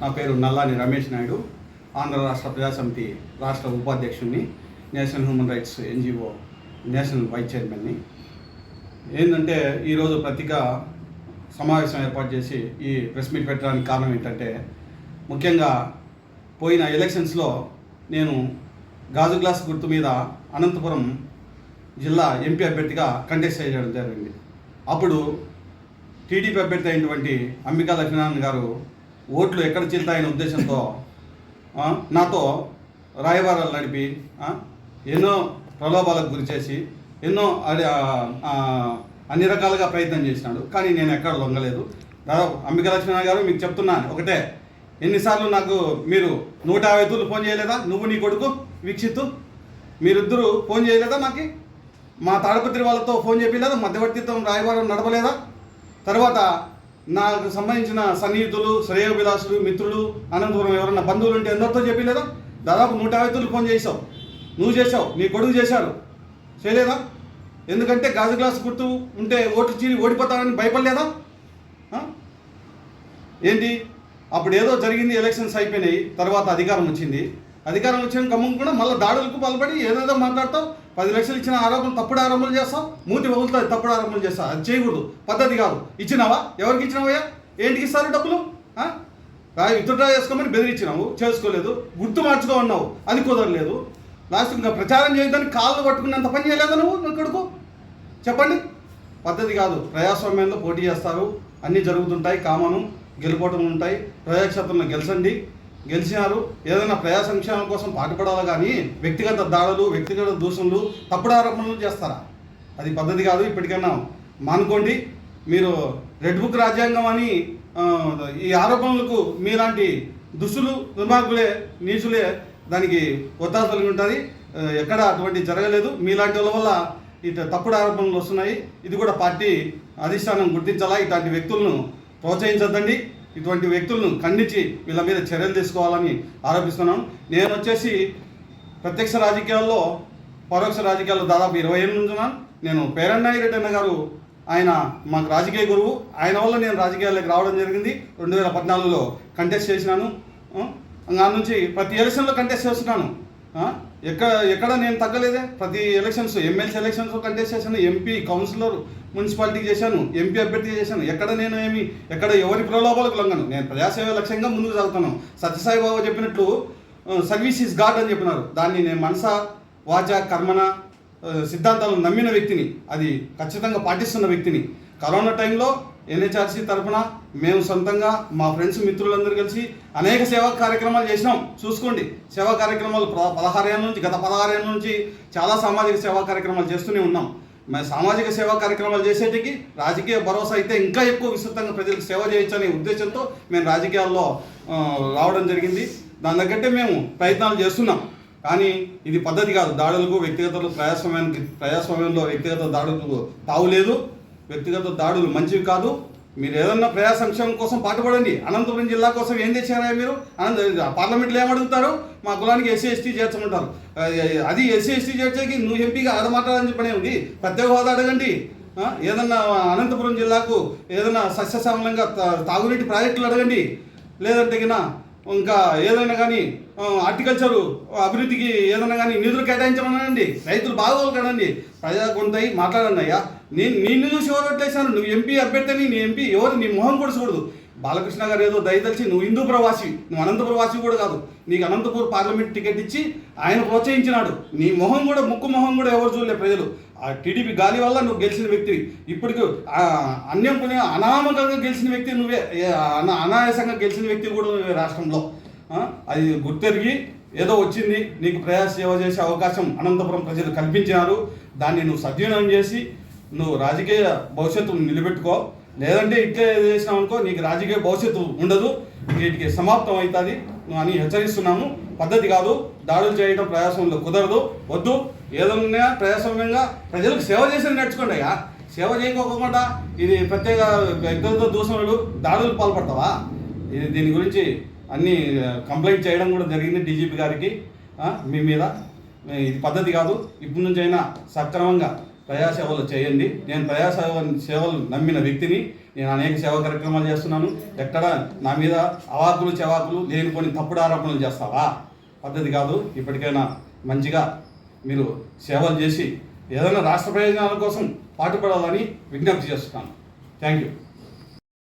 నా పేరు నల్లాని రమేష్ నాయుడు ఆంధ్ర రాష్ట్ర ప్రజాసమితి రాష్ట్ర ఉపాధ్యక్షుడిని national human rights NGO national vice చైర్మన్ని. ఏంటంటే ఈరోజు ప్రతిగా సమావేశం ఏర్పాటు చేసి ఈ ప్రెస్ మీట్ పెట్టడానికి కారణం ఏంటంటే ముఖ్యంగా పోయిన ఎలక్షన్స్లో నేను గాజు గ్లాస్ గుర్తు మీద అనంతపురం జిల్లా ఎంపీ అభ్యర్థిగా కంటెస్ట్ చేయడం జరిగింది. అప్పుడు టీడీపీ అభ్యర్థి అయినటువంటి అంబికా లక్ష్మీనారాయణ గారు ఓట్లు ఎక్కడ చెల్తాయనే ఉద్దేశంతో నాతో రాయబారాలు నడిపి ఎన్నో ప్రలోభాలకు గురి చేసి ఎన్నో అన్ని రకాలుగా ప్రయత్నం చేసినాడు. కానీ నేను ఎక్కడ లొంగలేదు. దాదాపు అంబిక లక్ష్మీనారాయణ గారు మీకు చెప్తున్నాను ఒకటే. ఎన్నిసార్లు నాకు మీరు నూట యాభై తూర్లు ఫోన్ చేయలేదా? నువ్వు నీ కొడుకు వీక్షిత్తు. మీరిద్దరూ ఫోన్ చేయలేదా నాకు మా తాడపత్రి వాళ్ళతో ఫోన్ చేయలేదా మధ్యవర్తిత్వం రాయబారం నడపలేదా? తర్వాత నాకు సంబంధించిన సన్నిహితులు శ్రేయోభిలాసులు మిత్రులు అనంతపురం ఎవరన్నా బంధువులు ఉంటే ఎందరితో చెప్పి లేదా దాదాపు నూట యాభై ఫోన్ చేసావు నువ్వు చేసావు నీ కొడుకు చేశారు చేయలేదా? ఎందుకంటే గాజు గ్లాస్ గుర్తు ఉంటే ఓటు చీరి ఓడిపోతారని భయపడలేదా? ఏంటి? అప్పుడు ఏదో జరిగింది ఎలక్షన్స్ అయిపోయినాయి తర్వాత అధికారం వచ్చింది. అధికారం వచ్చిన గమ్మున కూడా మళ్ళీ దాడులకు పాల్పడి ఏదేదో మాట్లాడతావు పది లక్షలు ఇచ్చిన ఆరోపణ తప్పుడు ఆరోపణలు చేస్తావు మూతి వదులుతుంది తప్పుడు ఆరోపణలు చేస్తావు అది చేయకూడదు. పద్ధతి కాదు. ఇచ్చినావా? ఎవరికి ఇచ్చినావయ్యా? ఏంటికి ఇస్తారు డబ్బులు? ఆ? విత్డ్రా చేసుకోమని బెదిరించినావు చేసుకోలేదు. గుర్తు మార్చుకో అన్నావు. అది కుదరలేదు. లాస్ట్ ఇంకా ప్రచారం చేయడానికి కాళ్ళు పట్టుకున్నంత పని చేయలేదు నువ్వు నువ్వు కొడుకు? చెప్పండి. పద్ధతి కాదు. ప్రజాస్వామ్యంలో పోటీ చేస్తారు. అన్నీ జరుగుతుంటాయి కామను గెలుపోవటం ఉంటాయి. ప్రజాక్షేత్రంలో గెలిచండి. గెలిచినారు. ఏదైనా ప్రజా సంక్షేమం కోసం పాటుపడాలి కానీ వ్యక్తిగత దాడులు వ్యక్తిగత దూషణలు తప్పుడు ఆరోపణలు చేస్తారా? అది పద్ధతి కాదు ఇప్పటికైనా మానుకోండి మీరు రెడ్ బుక్ రాజ్యాంగం అని ఈ ఆరోపణలకు మీలాంటి దుస్తులు దుర్మార్గులే నీచులే దానికి ఒత్తాసలు ఉంటుంది. ఎక్కడ అటువంటి జరగలేదు. మీలాంటి వాళ్ళ వల్ల ఇటు తప్పుడు ఆరోపణలు వస్తున్నాయి. ఇది కూడా పార్టీ అధిష్టానం గుర్తించాలా? ఇట్లాంటి వ్యక్తులను ప్రోత్సహించద్దండి. ఇటువంటి వ్యక్తులను ఖండించి వీళ్ళ మీద చర్యలు తీసుకోవాలని ఆరోపిస్తున్నాను. నేను వచ్చేసి ప్రత్యక్ష రాజకీయాల్లో పరోక్ష రాజకీయాల్లో దాదాపు ఇరవై ఏళ్ళ నుంచి ఉన్నాను నేను పేరన్నాయి రెడ్డి అన్న గారు ఆయన మాకు రాజకీయ గురువు. ఆయన వల్ల నేను రాజకీయాల్లోకి రావడం జరిగింది. రెండు వేల పద్నాలుగులో కంటెస్ట్ చేసినాను. ఆ, నుంచి ప్రతి ఎలక్షన్లో కంటెస్ట్ చేస్తున్నాను. ఎక్కడ ఎక్కడ నేను తగ్గలేదే? ప్రతి ఎలక్షన్స్ ఎమ్మెల్సీ ఎలక్షన్స్ కంటెస్ట్ చేశాను ఎంపీ కౌన్సిలర్ మున్సిపాలిటీకి చేశాను ఎంపీ అభ్యర్థి చేశాను. ఎక్కడ నేను ఏమి ఎక్కడ ఎవరి ప్రలోభాలకు లొంగను? నేను ప్రజాసేవ లక్ష్యంగా ముందుకు సాగుతాను సత్యసాయి బాబా చెప్పినట్లు సర్వీస్ ఈజ్ గాడ్ అని చెప్పినారు. దాన్ని నేను మనస వాచ కర్మన సిద్ధాంతాలను నమ్మిన వ్యక్తిని అది ఖచ్చితంగా పాటిస్తున్న వ్యక్తిని. కరోనా టైంలో ఎన్హెచ్ఆర్సీ తరఫున మేము సొంతంగా మా ఫ్రెండ్స్ మిత్రులందరూ కలిసి అనేక సేవా కార్యక్రమాలు చేసినాం. చూసుకోండి సేవా కార్యక్రమాలు పదహారేళ్ళ నుంచి గత పదహారేళ్ళ నుంచి చాలా సామాజిక సేవా కార్యక్రమాలు చేస్తూనే ఉన్నాం. మరి సామాజిక సేవా కార్యక్రమాలు చేసేటికి రాజకీయ భరోసా అయితే ఇంకా ఎక్కువ విస్తృతంగా ప్రజలకు సేవ చేయొచ్చనే ఉద్దేశంతో మేము రాజకీయాల్లో రావడం జరిగింది. దాని తగ్గట్టే మేము ప్రయత్నాలు చేస్తున్నాం. కానీ ఇది పద్ధతి కాదు. దాడులకు వ్యక్తిగత ప్రజాస్వామ్యానికి ప్రజాస్వామ్యంలో వ్యక్తిగత దాడులకు తావులేదు. వ్యక్తిగత దాడులు మంచివి కాదు. మీరు ఏదన్నా ప్రజా సంక్షేమం కోసం పాటుపడండి. అనంతపురం జిల్లా కోసం ఏం తెచ్చారా మీరు? అనంత పార్లమెంట్లో ఏమడుగుతారు మా కులానికి ఎస్సీ ఎస్టీ చేర్చమంటారు. అది- ఎస్సీ ఎస్టీ చేర్చేకి నువ్వు ఎంపీగా ఆడమాటాలని చెప్పనే ఉంది. ప్రత్యేక హోదా అడగండి. ఏదన్నా అనంతపురం జిల్లాకు ఏదైనా సస్యశ్యామలంగా తా- తాగునీటి ప్రాజెక్టులు అడగండి. లేదంటే కినా ఇంకా ఏదైనా కానీ హార్టికల్చర్ అభివృద్ధికి ఏదైనా కానీ నిధులు కేటాయించమనండి. రైతులు బాగోలు కదండి. ప్రజా కొంతయి మాట్లాడండి అయ్యా. నేను నిన్ను చూసి ఎవరు ఓట్లేశాను నువ్వు ఎంపీ అభ్యర్థిని నీ ఎంపీ ఎవరు? నీ మొహం కూడా చూడదు. బాలకృష్ణ గారు ఏదో దయతలిచి నువ్వు హిందూ ప్రవాసి నువ్వు అనంతపురం వాసి కూడా కాదు. నీకు అనంతపూర్ పార్లమెంట్ టికెట్ ఇచ్చి ఆయన ప్రోత్సహించినాడు. నీ మొహం కూడా ముక్కు మొహం కూడా ఎవరు చూడలే ప్రజలు. ఆ టీడీపీ గాలి వల్ల నువ్వు గెలిచిన వ్యక్తివి ఇప్పటికి అన్యం అనామకంగా గెలిచిన వ్యక్తి నువ్వే. అనా అనాయాసంగా గెలిచిన వ్యక్తి కూడా నువ్వే రాష్ట్రంలో. అది గుర్తెరిగి ఏదో వచ్చింది నీకు ప్రజా సేవ చేసే అవకాశం అనంతపురం ప్రజలు కల్పించినారు. దాన్ని నువ్వు సద్వినియోగం చేసి నువ్వు రాజకీయ భవిష్యత్తును నిలబెట్టుకో. లేదంటే ఇట్లే చేసినావు అనుకో నీకు రాజకీయ భవిష్యత్తు ఉండదు. వీటికి సమాప్తం అవుతుంది అని హెచ్చరిస్తున్నాము. పద్ధతి కాదు. దాడులు చేయడం ప్రయాసంలో కుదరదు. వద్దు. ఏదన్నా ప్రజాస్వామ్యంగా ప్రజలకు సేవ చేసి నడుచుకోండి అయ్యా. సేవ చేయకోకుండా ఇది ప్రత్యేక వ్యక్తులతో దూషణలు దాడులు పాల్పడతావా? ఇది దీని గురించి అన్ని కంప్లైంట్ చేయడం కూడా జరిగింది డీజీపీ గారికి. మీ మీద. ఇది పద్ధతి కాదు. ఇప్పటి నుంచి అయినా సక్రమంగా ప్రజాసేవలు చేయండి. నేను ప్రజాసేవ సేవలు నమ్మిన వ్యక్తిని. నేను అనేక సేవా కార్యక్రమాలు చేస్తున్నాను. ఎక్కడ నా మీద అవాకులు చెవాకులు కొన్ని తప్పుడు ఆరోపణలు చేస్తావా? పద్ధతి కాదు. ఇప్పటికైనా మంచిగా మీరు సేవలు చేసి ఏదైనా రాష్ట్ర ప్రయోజనాల కోసం పాటుపడాలని విజ్ఞప్తి చేస్తున్నాను. Thank you.